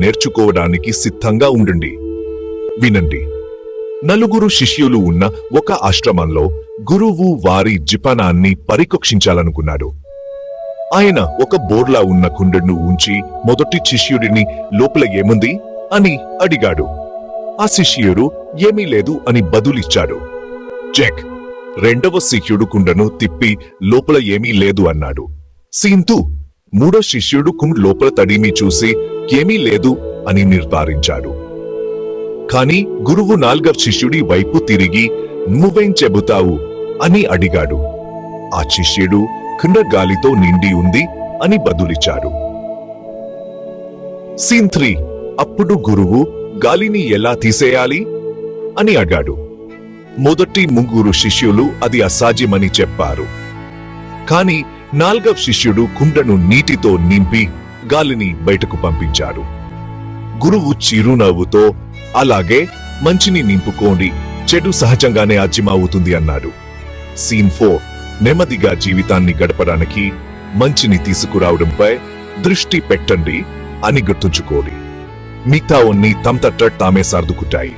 నేర్చుకోవడానికి సిద్ధంగా ఉండండి. వినండి. నలుగురు శిష్యులు ఉన్న ఒక ఆశ్రమంలో గురువు వారి జిపనాన్ని పరికక్షించాలనుకున్నాడు. ఆయన ఒక బోర్లా ఉన్న కుండను ఉంచి మొదటి శిష్యుడిని లోపల ఏముంది? అని అడిగాడు. ఆ శిష్యుడు ఏమీ లేదు అని బదులిచ్చాడు. చెక్ రెండవ శిష్యుడు కుండను తిప్పి లోపల ఏమీ లేదు అన్నాడు. సీంతు మూడో శిష్యుడు కుండ్ లోపల తడిమి చూసి ఏమీ లేదు అని నిర్ధారించాడు. కాని గురువు నాల్గవ శిష్యుడి వైపు తిరిగి నువ్వేం చెబుతావు? అని అడిగాడు. ఆ శిష్యుడు కుండ గాలితో నిండి ఉంది అని బదులిచ్చాడు. సీన్ త్రీ అప్పుడు గురువు గాలిని ఎలా తీసేయాలి? అని అడిగాడు. మొదటి ముగ్గురు శిష్యులు అది అసాధ్యమని చెప్పారు. కాని నాల్గవ శిష్యుడు కుండను నీటితో నింపి గాలిని బయటకు పంపించాడు. గురువు చిరునవ్వుతో అలాగే మంచిని నింపుకోండి. చెడు సహజంగానే అజ్యమవుతుంది అన్నాడు. సీన్ ఫోర్ నెమ్మదిగా జీవితాన్ని గడపడానికి మంచిని తీసుకురావడంపై దృష్టి పెట్టండి అని గుర్తుంచుకోండి. మిగతా ఉన్ని తమతట్ట తామే సర్దుకుంటాయి.